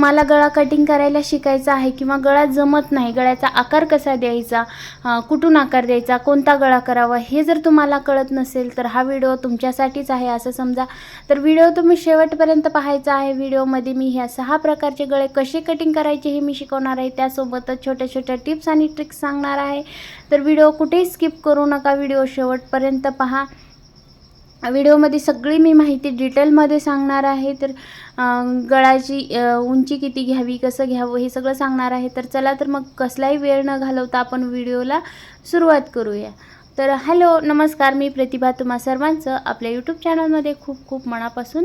मला गळा कटिंग करायला शिकायचा आहे किंवा गळा जमत नाही गळ्याचा आकार कसा द्यायचा कुठून आकार द्यायचा कोणता गळा करावा हे जर तुम्हाला कळत नसेल तर हा व्हिडिओ तुमच्यासाठीच आहे असं समजा. तर व्हिडिओ तुम्ही शेवटपर्यंत पाहायचा आहे. व्हिडिओमध्ये मी ह्या सहा प्रकारचे गळे कसे कटिंग करायचे हे मी शिकवणार आहे. त्यासोबतच छोट्या छोट्या टिप्स आणि ट्रिक्स सांगणार आहे. तर व्हिडिओ कुठेही स्किप करू नका. व्हिडिओ शेवटपर्यंत पहा. व्हिडिओमध्ये सगळी मी माहिती डिटेलमध्ये सांगणार आहे. तर गळाची उंची किती घ्यावी कसं घ्यावं हे सगळं सांगणार आहे. तर चला तर मग कसलाही वेळ न घालवता आपण व्हिडिओला सुरुवात करूया. तर हॅलो नमस्कार मी प्रतिभा तुम्हा सर्वांचं आपल्या यूट्यूब चॅनलमध्ये खूप खूप मनापासून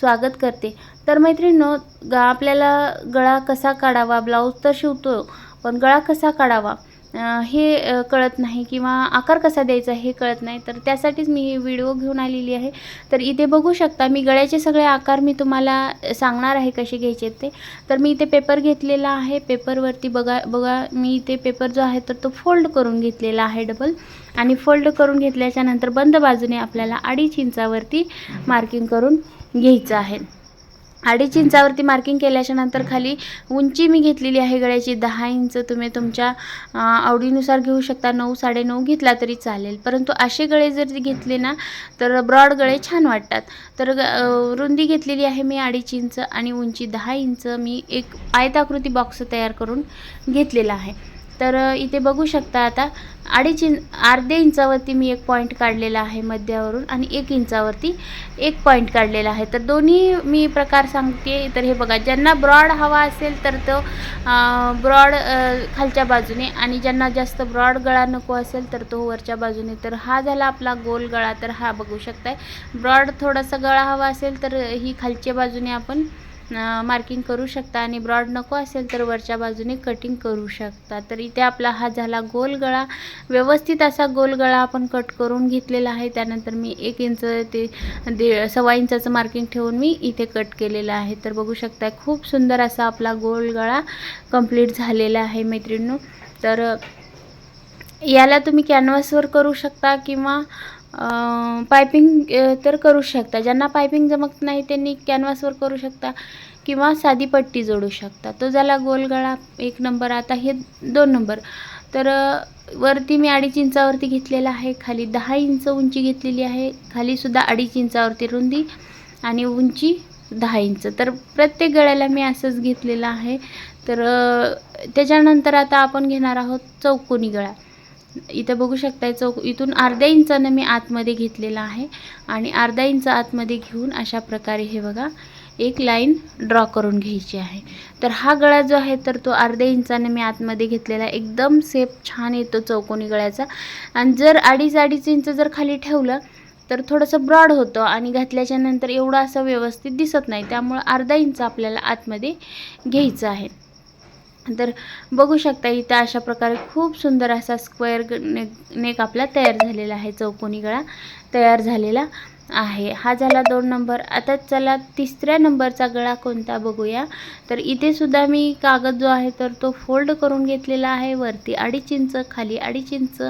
स्वागत करते. तर मैत्रिणीनो ग आपल्याला गळा कसा काढावा ब्लाऊज तर शिवतो पण गळा कसा काढावा? हे कळत नाही किंवा आकार कसा द्यायचा हे कळत नाही. तर त्यासाठीच मी ही व्हिडिओ घेऊन आलेली आहे. तर इथे बघू शकता मी गळ्याचे सगळे आकार मी तुम्हाला सांगणार आहे कसे घ्यायचे ते. तर मी इथे पेपर घेतलेला आहे. पेपरवरती बघा बघा मी इथे पेपर जो आहे तर तो फोल्ड करून घेतलेला आहे डबल. आणि फोल्ड करून घेतल्याच्या नंतर बंद बाजूने आपल्याला अडीच इंचावरती मार्किंग करून घ्यायचं आहे. अडीच इंचावरती मार्किंग केल्याच्यानंतर खाली उंची मी घेतलेली आहे गळ्याची. दहा इंच तुम्ही तुमच्या आवडीनुसार घेऊ शकता. नऊ साडेनऊ घेतला तरी चालेल. परंतु असे गळे जर घेतले ना तर ब्रॉड गळे छान वाटतात. तर ग- रुंदी घेतलेली आहे मी अडीच इंच आणि उंची दहा इंच. मी एक आयताकृती बॉक्स तयार करून घेतलेला आहे. तर इथे बघू शकता आता अडीच इंच अर्धे इंचावरती मी एक पॉईंट काढलेला आहे मध्यावरून आणि एक इंचावरती एक पॉईंट काढलेला आहे. तर दोन्ही मी प्रकार सांगते. तर हे बघा ज्यांना ब्रॉड हवा असेल तर तो ब्रॉड खालच्या बाजूने आणि ज्यांना जास्त ब्रॉड गळा नको असेल तर तो वरच्या बाजूने. तर हा झाला आपला गोल गळा. तर हा बघू शकताय. ब्रॉड थोडासा गळा हवा असेल तर ही खालच्या बाजूने आपण मार्किंग करू शकता आणि ब्रॉड नको असेल तर वरच्या बाजूने कटिंग करू शकता. तर इथे आपला हा झाला गोल गळा. व्यवस्थित असा गोल गळा आपण कट करून घेतलेला आहे. त्यानंतर मी एक इंच ते दे सव्वा इंचाचं मार्किंग ठेवून मी इथे कट केलेलं आहे. तर बघू शकता खूप सुंदर असा आपला गोल गळा कंप्लीट झालेला आहे मैत्रिणींनो. तर याला तुम्ही कॅनव्हासवर करू शकता किंवा पायपिंग तर करू शकता. ज्यांना पायपिंग जमत नाही त्यांनी कॅनव्हासवर करू शकता किंवा साधी पट्टी जोडू शकता. तो झाला गोलगळा एक नंबर आता हे दोन नंबर तर वरती मी अडीच इंचावरती घेतलेला आहे. खाली दहा इंच उंची घेतलेली आहे. खालीसुद्धा अडीच इंचावरती रुंदी आणि उंची दहा इंच. तर प्रत्येक गळ्याला मी असंच घेतलेलं आहे. तर त्याच्यानंतर आता आपण घेणार आहोत चौकोनी गळा. इथं बघू शकताय चौक इथून अर्ध्या इंचानं मी आतमध्ये घेतलेला आहे. आणि अर्धा इंच आतमध्ये घेऊन अशा प्रकारे हे बघा एक लाईन ड्रॉ करून घ्यायची आहे. तर हा गळा जो आहे तर तो अर्ध्या इंचाने मी आतमध्ये घेतलेला एकदम सेप छान येतो चौकोनी गळ्याचा. आणि जर अडीच अडीच इंच जर खाली ठेवलं तर थोडंसं ब्रॉड होतं आणि घातल्याच्या नंतर एवढं असं व्यवस्थित दिसत नाही. त्यामुळं अर्धा इंच आपल्याला आतमध्ये घ्यायचं आहे. तर बघू शकता इथं अशा प्रकारे खूप सुंदर असा स्क्वेअर नेक नेक आपला तयार झालेला आहे चौकोनी गळा तयार झालेला आहे. हा झाला दोन नंबर. आता चला तिसऱ्या नंबरचा गळा कोणता बघूया. तर इथे सुद्धा मी कागद जो आहे तर तो फोल्ड करून घेतलेला आहे. वरती अडीच इंच खाली अडीच इंच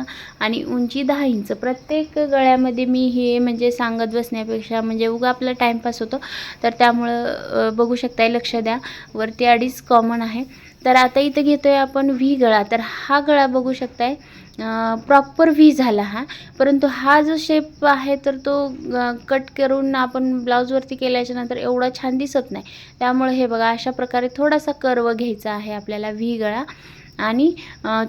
आणि उंची दहा इंच. प्रत्येक गळ्यामध्ये मी हे म्हणजे सांगत बसण्यापेक्षा म्हणजे उगा आपला टाईमपास होतो. तर त्यामुळं बघू शकताय लक्ष द्या. वरती अडीच कॉमन आहे. तर आता इथं घेतोय आपण व्ही गळा. तर हा गळा बघू शकताय. प्रॉपर व्ही झाला हा. परंतु हा जो शेप आहे तर तो कट करून आपण ब्लाऊजवरती केल्याच्यानंतर एवढा छान दिसत नाही. त्यामुळे हे बघा अशा प्रकारे थोडासा कर्व घ्यायचा आहे आपल्याला व्ही गळा. आणि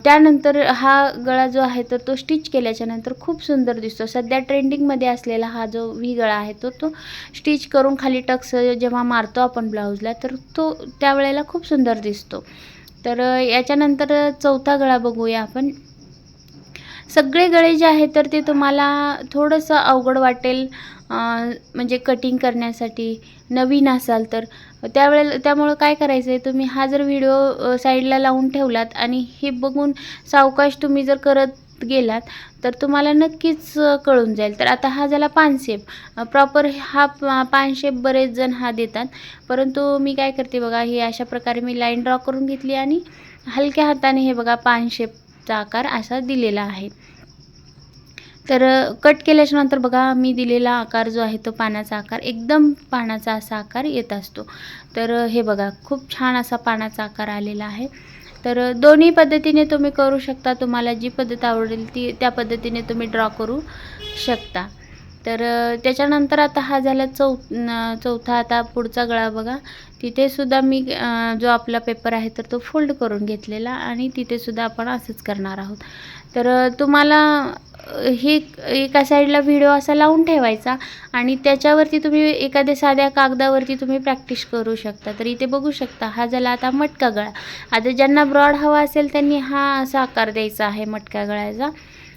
त्यानंतर हा गळा जो आहे तर तो स्टिच केल्याच्यानंतर खूप सुंदर दिसतो. सध्या ट्रेंडिंगमध्ये असलेला हा जो व्ही गळा आहे तो तो स्टिच करून खाली टक्स जेव्हा मारतो आपण ब्लाऊजला तर तो त्यावेळेला खूप सुंदर दिसतो. तर याच्यानंतर चौथा गळा बघूया आपण. सगळे गळे जे आहेत तर ते तुम्हाला थोडंसं अवघड वाटेल म्हणजे कटिंग करण्यासाठी. नवीन असाल तर. त्यावेळेला त्यामुळं काय करायचं आहे तुम्ही हा जर व्हिडिओ साईडला लावून ठेवलात आणि हे बघून सावकाश तुम्ही जर करत गेलात तर तुम्हाला नक्कीच कळून जाईल. तर आता हा झाला पान शेप. प्रॉपर हा पानशेप बरेच जण हा देतात. परंतु मी काय करते बघा हे अशा प्रकारे मी लाईन ड्रॉ करून घेतली आणि हलक्या हाताने हे बघा पान शेपचा आकार असा दिलेला आहे. तर कट केल्याच्यानंतर बघा मी दिलेला आकार जो आहे तो पानाचा आकार एकदम पानाचा असा आकार येत असतो. तर हे बघा खूप छान असा पानाचा आकार आलेला आहे. तर दोन्ही पद्धतीने तुम्ही करू शकता. तुम्हाला जी पद्धत आवडेल ती त्या पद्धतीने तुम्ही ड्रॉ करू शकता. तर त्याच्यानंतर आता हा झाला चौ चौथा आता पुढचा गळा बघा. तिथेसुद्धा मी जो आपला पेपर आहे तर तो फोल्ड करून घेतलेला आणि तिथेसुद्धा आपण असंच करणार आहोत. तर तुम्हाला ही एका साईडला व्हिडिओ असा लावून ठेवायचा आणि त्याच्यावरती तुम्ही एखाद्या साध्या कागदावरती तुम्ही प्रॅक्टिस करू शकता. तर इथे बघू शकता हा झाला आता मटका गळा. आता ज्यांना ब्रॉड हवा असेल त्यांनी हा असा आकार द्यायचा आहे मटक्या गळ्याचा.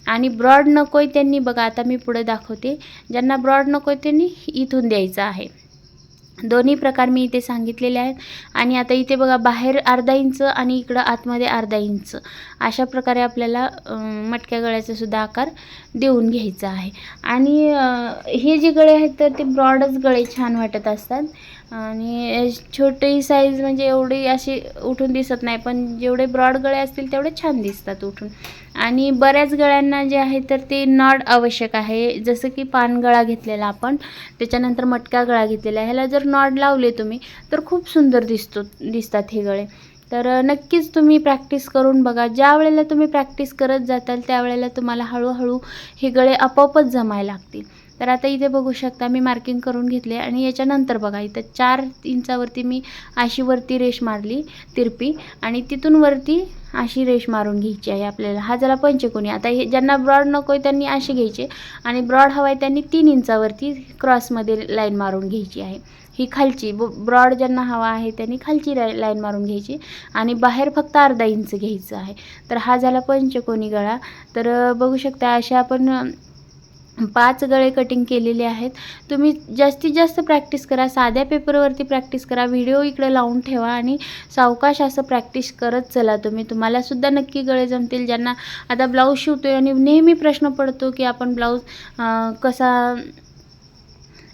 आणि ब्रॉड नको आहे त्यांनी बघा आता मी पुढे दाखवते. ज्यांना ब्रॉड नको आहे त्यांनी इथून द्यायचं आहे. दोन्ही प्रकार मी इथे सांगितलेले आहेत. आणि आता इथे बघा बाहेर अर्धा इंच आणि इकडं आतमध्ये अर्धा इंच अशा प्रकारे आपल्याला मटक्या गळ्याचा सुद्धा आकार देऊन घ्यायचा आहे. आणि हे जे गळे आहेत तर ते ब्रॉडच गळे छान वाटत असतात. आणि छोटी साईज म्हणजे एवढी अशी उठून दिसत नाही पण जेवढे ब्रॉड गळे असतील तेवढे छान दिसतात उठून. आणि बऱ्याच गळ्यांना जे आहे तर ते नॉड आवश्यक आहे. जसं की पानगळा घेतलेला आपण त्याच्यानंतर मटका गळा घेतलेला ह्याला जर नॉड लावले तुम्ही तर खूप सुंदर दिसतो दिसतात हे गळे. तर नक्कीच तुम्ही प्रॅक्टिस करून बघा. ज्या वेळेला तुम्ही प्रॅक्टिस करत जाताल त्यावेळेला तुम्हाला हळूहळू हे गळे आपोआपच जमायला लागतील. तर आता इथे बघू शकता मी मार्किंग करून घेतले आणि याच्यानंतर बघा इथं चार इंचावरती मी अशी वरती रेष मारली तिरपी आणि तिथून वरती अशी रेष मारून घ्यायची आहे आपल्याला. हा झाला पंचकोनी. आता हे ज्यांना ब्रॉड नको आहे त्यांनी असे घ्यायचे आणि ब्रॉड हवा आहे त्यांनी तीन इंचावरती क्रॉसमध्ये लाईन मारून घ्यायची आहे. ही खालची ब्रॉड ज्यांना हवा आहे त्यांनी खालची लाई लाईन मारून घ्यायची आणि बाहेर फक्त अर्धा इंच घ्यायचं आहे. तर हा झाला पंचकोनी गळा. तर बघू शकता अशा आपण पाच गळे कटिंग केलेले आहेत. तुम्ही जास्तीत जास्त प्रॅक्टिस करा साध्या पेपरवरती प्रॅक्टिस करा व्हिडिओ इकडे लावून ठेवा आणि सावकाश असं प्रॅक्टिस करत चला तुम्ही. तुम्हालासुद्धा नक्की गळे जमतील. ज्यांना आता ब्लाऊज शिवतोय आणि नेहमी प्रश्न पडतो की आपण ब्लाऊज कसा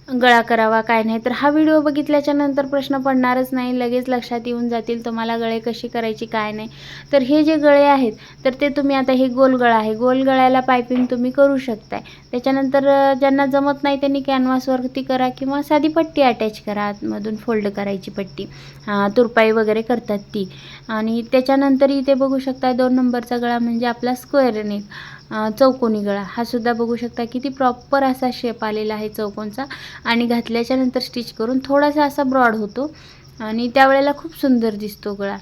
गळा करावा काय नाही. तर हा व्हिडिओ बघितल्याच्या नंतर प्रश्न पडणारच नाही. लगेच लक्षात येऊन जातील तुम्हाला गळे कशी करायची काय नाही. तर हे जे गळे आहेत तर ते तुम्ही आता हे गोल गळा आहे. गोल गळ्याला पायपिंग तुम्ही करू शकताय. त्याच्यानंतर ज्यांना जमत नाही त्यांनी कॅनव्हासवरती करा किंवा साधी पट्टी अटॅच करा. आतमधून फोल्ड करायची पट्टी. तुरपाई वगैरे करतात ती. आणि त्याच्यानंतर इथे बघू शकता दोन नंबरचा गळा म्हणजे आपला स्क्वेअर नेक चौकोनी गळा. हा सुद्धा बघू शकता किती प्रॉपर असा शेप आलेला आहे चौकोनचा. आणि घातल्याच्या नंतर स्टिच करून थोडासा असा ब्रॉड होतो. आणि त्यावेळेला खूप सुंदर दिसतो गळा.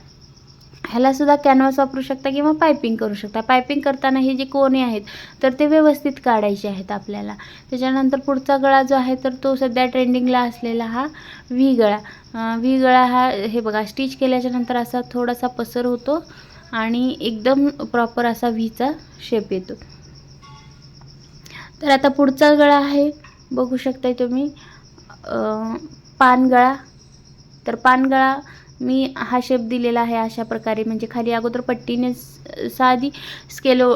ह्यालासुद्धा कॅनव्हास वापरू शकता किंवा पायपिंग करू शकता. पायपिंग करताना हे जे कोणे आहेत तर ते व्यवस्थित काढायचे आहेत आपल्याला. त्याच्यानंतर पुढचा गळा जो आहे तर तो सध्या ट्रेंडिंगला असलेला हा व्ही गळा. व्ही गळा हा हे बघा स्टिच केल्याच्यानंतर असा थोडासा पसर होतो. आणि एकदम प्रॉपर असा व्हीचा शेप येतो. तर आता पुढचा गळा आहे बघू शकताय तुम्ही. अं, पानगळा तर पानगळा मी हा शेप दिलेला आहे अशा प्रकारे. म्हणजे खाली अगोदर पट्टीने साधी स्केलो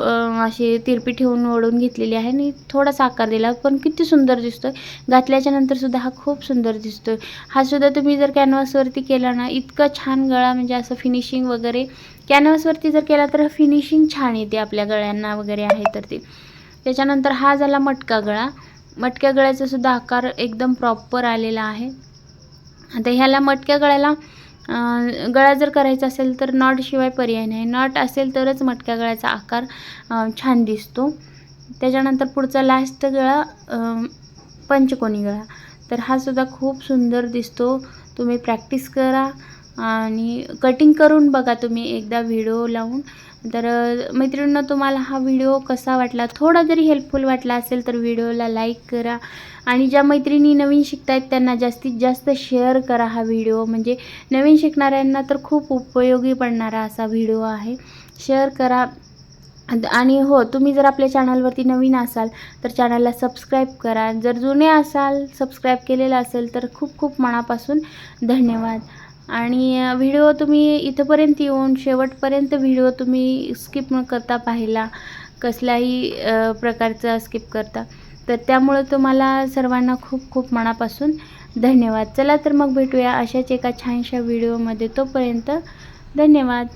अशी तिरपी ठेवून ओढून घेतलेली आहे. आणि थोडासा आकार दिला पण किती सुंदर दिसतो घातल्याच्या नंतर सुद्धा हा खूप सुंदर दिसतो हा सुद्धा तुम्ही जर कॅनव्हासवरती केला ना इतका छान गळा म्हणजे असं फिनिशिंग वगैरे. कॅनव्हासवरती जर केला तर फिनिशिंग छान येते आपल्या गळ्यांना वगैरे आहे तर ते. त्याच्यानंतर हा झाला मटका गळा. मटक्या गळ्याचा सुद्धा आकार एकदम प्रॉपर आलेला आहे. आता ह्याला मटक्या गळ्याला गळा जर करायचा असेल तर नॉट शिवाय पर्याय नाही. नॉट असेल तरच मटक्या गळ्याचा आकार छान दिसतो. त्याच्यानंतर पुढचा लास्ट गळा पंचकोनी गळा. तर हा सुद्धा खूप सुंदर दिसतो. तुम्ही प्रॅक्टिस करा आणि कटिंग करून बघा तुम्ही एकदा व्हिडिओ लावून. तर अ, मैत्रिणींनो तुम्हाला हा व्हिडिओ कसा वाटला? थोडा जरी हेल्पफुल वाटला असेल तर व्हिडिओला लाईक करा आणि ज्या मैत्रिणी नवीन शिकतायत त्यांना जास्तीत जास्त शेअर करा हा व्हिडिओ. म्हणजे नवीन शिकणाऱ्यांना तर खूप उपयोगी पडणारा असा व्हिडिओ आहे. शेअर करा. आणि हो तुम्ही जर आपल्या चॅनलवरती नवीन असाल तर चॅनलला सबस्क्राईब करा. जर जुने असाल सबस्क्राईब केलेलं असेल तर खूप खूप मनापासून धन्यवाद. आणि व्हिडिओ तुम्ही इथंपर्यंत येऊन शेवटपर्यंत व्हिडिओ तुम्ही स्किप न करता पाहिला कसल्याही प्रकारचा स्किप करता तर त्यामुळे तुम्हाला सर्वांना खूप खूप मनापासून धन्यवाद. चला तर मग भेटूया अशाच एका छानशा व्हिडिओमध्ये तोपर्यंत धन्यवाद.